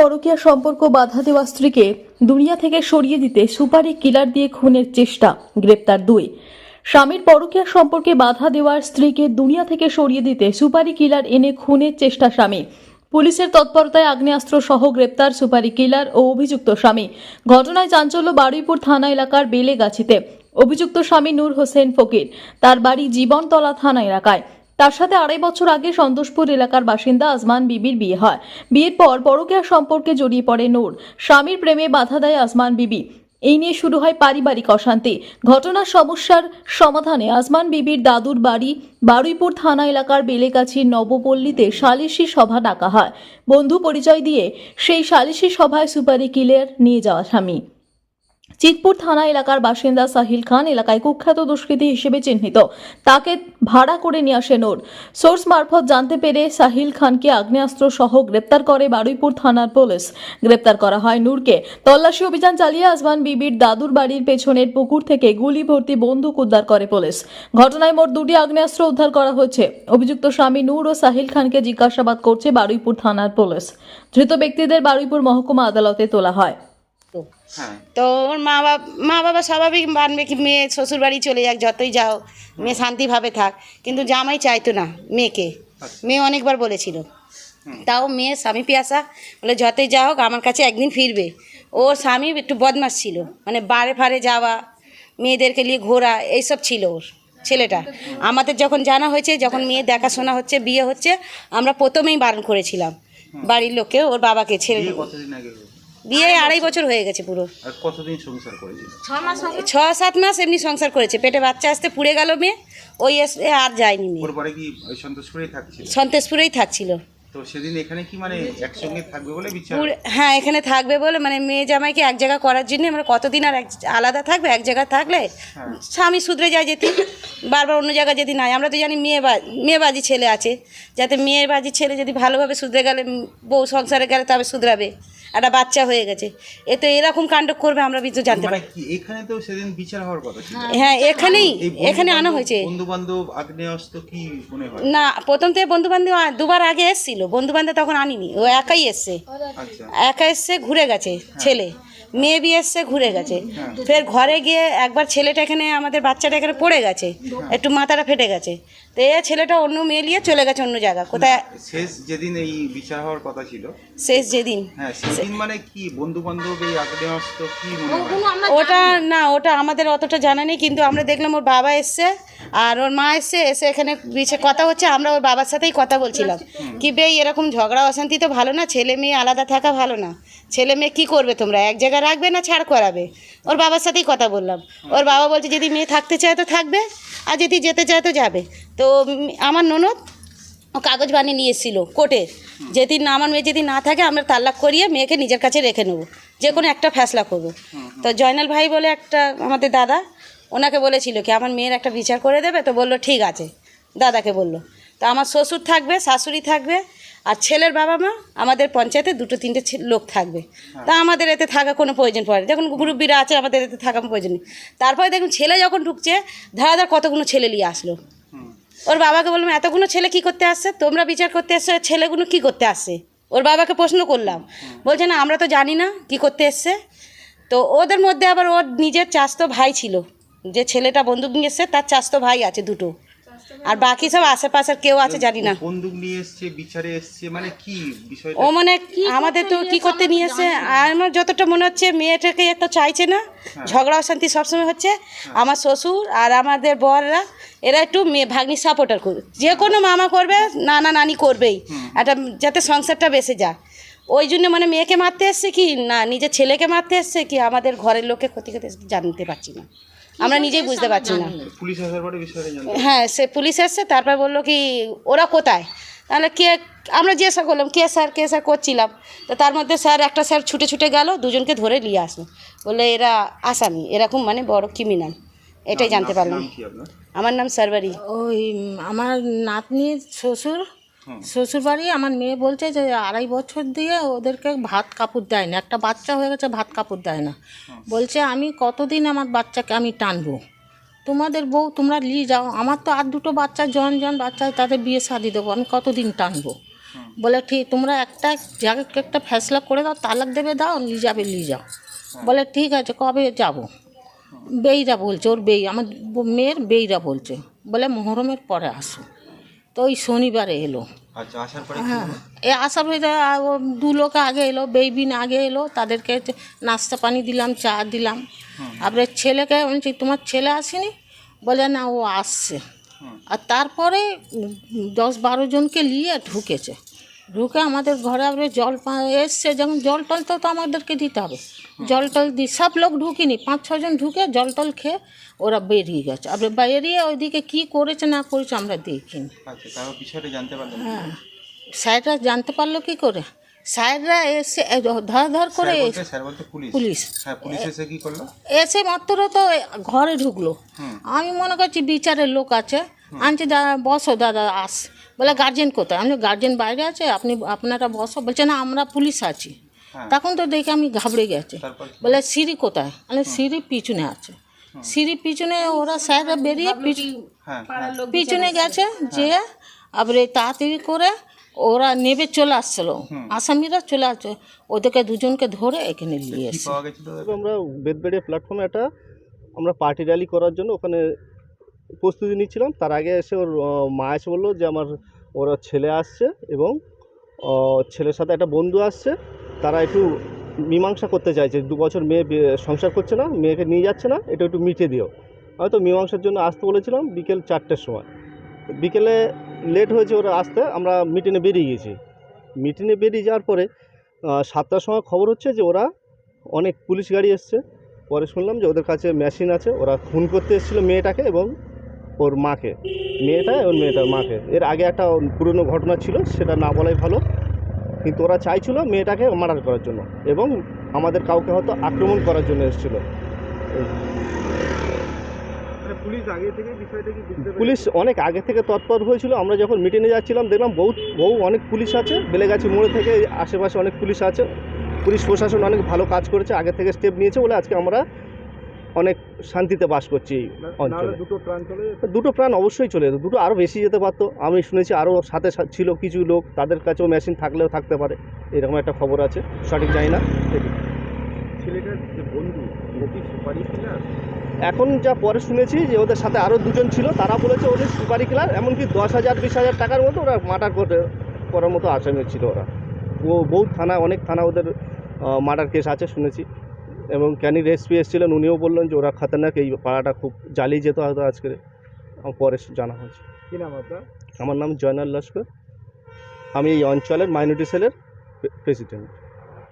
পরকীয়া সম্পর্ক বাধা দেওয়া স্ত্রীকে দুনিয়া থেকে সরিয়ে দিতে সুপারি কিলার দিয়ে খুনের চেষ্টা, গ্রেপ্তার দুই। স্বামীর পরকীয়া সম্পর্কে বাধা দেওয়ার স্ত্রীকে দুনিয়া থেকে সরিয়ে দিতে সুপারি কিলার এনে খুনের চেষ্টা স্বামী। পুলিশের তৎপরতায় আগ্নেয়াস্ত্র সহ গ্রেপ্তার সুপারি কিলার ও অভিযুক্ত স্বামী। ঘটনায় চাঞ্চল্য বারুইপুর থানা এলাকার বেলেগাছিতে। অভিযুক্ত স্বামী নূর হোসেন ফকির। তার বাড়ি জীবনতলা থানা এলাকায়। তার সাথে আড়াই বছর আগে সন্তোষপুর এলাকার বাসিন্দা আজমান বিবির বিয়ে হয়। বিয়ের পর পরকীয়া সম্পর্কে জড়িয়ে পড়ে নূর। স্বামীর প্রেমে বাধা দেয় আজমান বিবি। এই নিয়ে শুরু হয় পারিবারিক অশান্তি। ঘটনার সমস্যার সমাধানে আজমান বিবির দাদুর বাড়ি বারুইপুর থানা এলাকার বেলেগাছির নবপল্লীতে সালিশি সভা ডাকা হয়। বন্ধু পরিচয় দিয়ে সেই সালিশি সভায় সুপারি কিলের নিয়ে যাওয়া স্বামী। চিতপুর থানা এলাকার বাসিন্দা সাহিল খান এলাকায় কুখ্যাত দুষ্কৃতী হিসেবে চিহ্নিত। তাকে ভাড়া করে নিয়ে আসে নোর। সোর্স মারফত জানতে পেরে সাহিল খানকে আগ্নেয়াস্ত্র সহ গ্রেপ্তার করে বারুইপুর থানার পুলিশ। গ্রেপ্তার করা হয় নূরকে। তল্লাশি অভিযান চালিয়ে আসমান বিবির দাদুর বাড়ির পেছনের পুকুর থেকে গুলি ভর্তি বন্দুক উদ্ধার করে পুলিশ। ঘটনায় মোট দুটি আগ্নেয়াস্ত্র উদ্ধার করা হয়েছে। অভিযুক্ত স্বামী নূর ও সাহিল খানকে জিজ্ঞাসাবাদ করছে বারুইপুর থানার পুলিশ। ধৃত ব্যক্তিদের বারুইপুর মহকুমা আদালতে তোলা হ্যাঁ। তো ওর মা বাবা মা বাবা স্বাভাবিক মানবে কি মেয়ে শ্বশুর বাড়ি চলে যাক যতই যাও মেয়ে শান্তিভাবে থাক। কিন্তু জামাই চাইতো না মেয়েকে। মেয়ে অনেকবার বলেছিল। তাও মেয়ে স্বামী পিয়াসা বলে যতই যা হোক আমার কাছে একদিন ফিরবে। ওর স্বামী একটু বদমাস ছিল। মানে বারে ফারে যাওয়া মেয়েদেরকে নিয়ে ঘোরা এইসব ছিল ওর ছেলেটা। আমাদের যখন জানা হয়েছে যখন মেয়ে দেখাশোনা হচ্ছে বিয়ে হচ্ছে আমরা প্রথমেই বারণ করেছিলাম। বাড়ির লোককে ওর বাবাকে ছেড়ে বিয়ে আড়াই বছর। হয়ে গেছে পুরো। আর কতদিন সংসার করেছিল? ছ সাত মাস এমনি সংসার করেছে। পেটে বাচ্চা আসতে পুড়ে গেল মেয়ে ওই এসে আর যায়নি মেয়ে। ওর বাড়ি কি ওই সন্তোষপুরেই থাকছিল? সন্তোষপুরেই থাকছিল। তো সেদিন এখানে কি মানে একসঙ্গে থাকবে বলে বিচার? হ্যাঁ এখানে থাকবে বলে মানে মেয়ে জামাইকে এক জায়গা করার জন্য মানে কতদিন আর এক আলাদা থাকবে? এক জায়গায় থাকলে স্বামী শুধরে যায় যেতে বারবার অন্য জায়গায় যদি নাই। আমরা তো জানি মেয়ে বা মেয়েবাজি ছেলে আছে। যাতে মেয়েবাজি ছেলে যদি ভালোভাবে শুধরে গেলে বউ সংসারে গেলে তবে শুধরাবে একটা বাচ্চা হয়ে গেছে। এ তো এরকম কাণ্ড করবে আমরা কিন্তু জানতে মানে পারি। এখানে তো সেদিন বিচার হওয়ার কথা হ্যাঁ এখানেই এখানে আনা হয়েছে। বন্ধু বান্ধব আগ্নেয়াস্ত্র কি মনে হয়? না প্রথম থেকে বন্ধু বান্ধব দুবার আগে এসছিল বন্ধু বান্ধব তখন আনিনি ও একাই এসছে। আচ্ছা। একা এসছে ঘুরে গেছে ছেলে। মেয়ে বিয়ে এসছে ঘুরে গেছে। ফের ঘরে গিয়ে একবার ছেলেটা এখানে আমাদের বাচ্চাটা এখানে পড়ে গেছে একটু মাথাটা ফেটে গেছে। তো এ ছেলেটা অন্য মেয়ে নিয়ে চলে গেছে অন্য জায়গা কোথায় শেষ যেদিন এই বিচার হওয়ার কথা ছিল? শেষ যেদিন। মানে কি? বন্ধু বান্ধব এই আগ্নেয়াস্ত্র কি ওটা না। ওটা আমাদের অতটা জানা নেই কিন্তু আমরা দেখলাম ওর বাবা এসছে আর ওর মা এসছে এসে এখানে বিছে- কথা হচ্ছে আমরা ওর বাবার সাথেই কথা বলছিলাম। কি বে এরকম ঝগড়া অশান্তি তো ভালো না ছেলে মেয়ে আলাদা থাকা ভালো না। ছেলে মেয়ে কী করবে তোমরা? এক জায়গায় রাখবে না ছাড় করাবে? ওর বাবার সাথেই কথা বললাম। ওর বাবা বলছে যদি মেয়ে থাকতে চায় তো থাকবে আর যদি যেতে চায় তো যাবে। তো আমার ননদ কাগজ বানিয়ে নিয়ে এসেছিল কোর্টে। যেদিন আমার মেয়ে যদি না থাকে, আমরা তাল্লাক করিয়ে মেয়েকে নিজের কাছে রেখে নেব। যে কোনো একটা ফ্যাসলা করব। তো জয়নাল ভাই বলে একটা আমাদের দাদা, ওনাকে বলেছিল কি, আমার মেয়ের একটা বিচার করে দেবে? তো বলল, ঠিক আছে। দাদাকে বলল। তো আমার শ্বশুর থাকবে, শাশুড়ি থাকবে, আর ছেলের বাবা মা, আমাদের পঞ্চায়েতে দুটো তিনটে লোক থাকবে। তা আমাদের এতে থাকা কোনো প্রয়োজন পড়ে। যখন মুরব্বীরা আছে, আমাদের এতে থাকা প্রয়োজন নেই। তারপরে দেখুন, ছেলে যখন ঢুকছে, ধারাধার কতগুলো ছেলে নিয়ে আসলো। ওর বাবাকে বললাম এতগুলো ছেলে কি করতে আসছে? তোমরা বিচার করতে আসছো ছেলেগুলো কি করতে আসছে? ওর বাবাকে প্রশ্ন করলাম। বলছে না আমরা তো জানি না কি করতে এসছে। তো ওদের মধ্যে আবার ওর নিজের চাস্তো ভাই ছিল। যে ছেলেটা বন্দুক নিয়ে এসছে তার চাস্তো ভাই আছে দুটো। আর বাকি সব আশেপাশের কেউ আছে জানি না। বন্দুক নিয়ে এসছে বিচারে এসছে মানে কি ও মানে আমাদের তো কি করতে নিয়ে এসে আমার যতটা মনে হচ্ছে মেয়েটাকে তো চাইছে না। ঝগড়া অশান্তি সবসময় হচ্ছে। আমার শ্বশুর আর আমাদের বররা এরা একটু মেয়ে ভাগ্নি সাপোর্টার করবে যে কোনো মামা করবে নানা নানি করবেই। একটা যাতে সংসারটা বেসে যাক ওই জন্য মানে মেয়েকে মারতে এসছে কি না নিজের ছেলেকে মারতে এসছে কি আমাদের ঘরের লোককে ক্ষতি করতে জানতে পারছি না। আমরা নিজেই বুঝতে পারছি না। হ্যাঁ সে পুলিশ এসছে তারপর বলল কি ওরা কোথায়? তাহলে কে আমরা জিজ্ঞাসা করলাম কে স্যার কে স্যার করছিলাম? তো তার মধ্যে স্যার একটা স্যার ছুটে ছুটে গেল দুজনকে ধরে নিয়ে আসলো। বলে এরা আসামি এরকম মানে বড় ক্রিমিনাল এটাই জানতে পারলাম। আমার নাম সারবারি। ওই আমার নাতনির শ্বশুর শ্বশুর বাড়ি আমার মেয়ে বলছে যে আড়াই বছর দিয়ে ওদেরকে ভাত কাপড় দেয় না একটা বাচ্চা হয়ে গেছে ভাত কাপড় দেয় না। বলছে আমি কতদিন আমার বাচ্চাকে আমি টানবো? তোমাদের বউ তোমরা নিয়ে যাও। আমার তো আর দুটো বাচ্চা জন জন বাচ্চা তাদের বিয়ে শাদি দেবো। আমি কতদিন টানবো? বলে ঠিক তোমরা একটা জায়গাকে একটা ফেসলা করে দাও তালাক দেবে দাও নিয়ে যাবে নিয়ে যাও। বলে ঠিক আছে কবে যাব? বেইরা বলছে ওর বেই আমার মেয়ের বেইরা বলছে বলে মহরমের পরে আসো। তো ওই শনিবারে এলো। আচ্ছা হ্যাঁ। এ আসার পরে দু লোক আগে এলো বেবিন আগে এলো তাদেরকে নাস্তা পানি দিলাম চা দিলাম। তারপরে ছেলেকে বলছি তোমার ছেলে আসেনি? বলে না ও আসছে। আর তারপরে দশ বারো জনকে নিয়ে ঢুকেছে। ঢুকে আমাদের ঘরে আবার জল এসছে যেমন জল টল তো তো আমাদেরকে দিতে হবে। জল টল দি সব লোক ঢুকিনি পাঁচ ছজন ঢুকে জল টল খেয়ে ওরা বেরিয়ে গেছে। আবার বেরিয়ে ওইদিকে কী করেছে না করেছে আমরা দেখিনি। আচ্ছা হ্যাঁ। স্যাররা জানতে পারল কি করে? স্যাররা এসে ধর ধর করে পুলিশ। হ্যাঁ এসে মাত্র তো ঘরে ঢুকলো। আমি মনে করছি বিচারের লোক আছে। আনছি দাদা বসো দাদা আস। বলে গার্জেন কোথায়? আমি গার্জেন বাইরে আছে আপনি আপনারা বসো। বলছে না আমরা পুলিশ আছি। তখন তো দেখে আমি ঘাবড়ে গেছে? বলে সিঁড়ি কোথায়? মানে সিঁড়ি পিছনে আছে। সিঁড়ি পিছনে ওরা স্যাররা বেরিয়ে পিছু- হ্যাঁ। পিছনে গেছে যে আবার তাড়াতাড়ি করে ওরা নেবে চলে আসছিল। আসামিরা চলে আসছে। ওদেরকে দুজনকে ধরে এখানে নিয়ে গেছিল আমরা বেদবেড়িয়া প্ল্যাটফর্মে একটা আমরা পার্টি র্যালি করার জন্য ওখানে প্রস্তুতি নিচ্ছিলাম। তার আগে এসে ওর মা এসে বলল যে আমার, ওরা ছেলে আসছে এবং ছেলের সাথে একটা বন্ধু আসছে। তারা একটু মীমাংসা করতে চাইছে। দু বছর মেয়ে সংসার করছে না, মেয়েকে নিয়ে যাচ্ছে না, এটা একটু মিটিয়ে দিও। হয়তো মীমাংসার জন্য আসতে বলেছিলাম বিকেল চারটের সময়। বিকেলে লেট হয়েছে ওরা আসতে, আমরা মিটিংয়ে বেরিয়ে গেছি। মিটিংয়ে বেরিয়ে যাওয়ার পরে সাতটার সময় খবর হচ্ছে যে ওরা অনেক পুলিশ গাড়ি এসছে। পরে শুনলাম যে ওদের কাছে মেশিন আছে, ওরা খুন করতে এসেছিল মেয়েটাকে এবং ওর মাকে। মেয়েটা ওর মেয়েটার মাকে। এর আগে একটা পুরনো ঘটনা ছিল সেটা না বলাই ভালো। কিন্তু ওরা চাইছিল মেয়েটাকে মার্ডার করার জন্য এবং আমাদের কাউকে হয়তো আক্রমণ করার জন্য এসেছিল। পুলিশ বুঝতে পুলিশ অনেক আগে থেকে তৎপর হয়েছিল। আমরা যখন মিটিংয়ে যাচ্ছিলাম দেখলাম বহু বহু অনেক পুলিশ আছে। বেলেগাছি মোড়ে থেকে আশেপাশে অনেক পুলিশ আছে। পুলিশ প্রশাসন অনেক ভালো কাজ করেছে আগে থেকে স্টেপ নিয়েছে বলে আজকে আমরা অনেক শান্তিতে বাস করছি এই অঞ্চলে। দুটো প্রাণ অবশ্যই চলে যেত। দুটো আরও বেশি যেতে পারতো। আমি শুনেছি আরও সাথে ছিল কিছু লোক। তাদের কাছেও মেশিন থাকলেও থাকতে পারে। এরকম একটা খবর আছে। সঠিক জানি না। ছেলেটার বন্ধু এখন যা পরে শুনেছি যে ওদের সাথে আরও দুজন ছিল। তারা বলেছে ওদের সুপারি কিলার এমনকি দশ হাজার বিশ হাজার টাকার মতো ওরা মার্ডার করে করার মতো আসামি ছিল ওরা। ও বহু থানা অনেক থানা ওদের মার্ডার কেস আছে শুনেছি। এবং ক্যানির এসপি এসেছিলেন উনিও বললেন যে ওরা খাতারনাক এই পাড়াটা খুব জ্বালিয়ে যেত হয়তো আজকে। আমার পরে জানা হয়েছে। কী নাম আপনার? আমার নাম জয়নাল লস্কর। আমি এই অঞ্চলের মাইনরিটি সেলের প্রেসিডেন্ট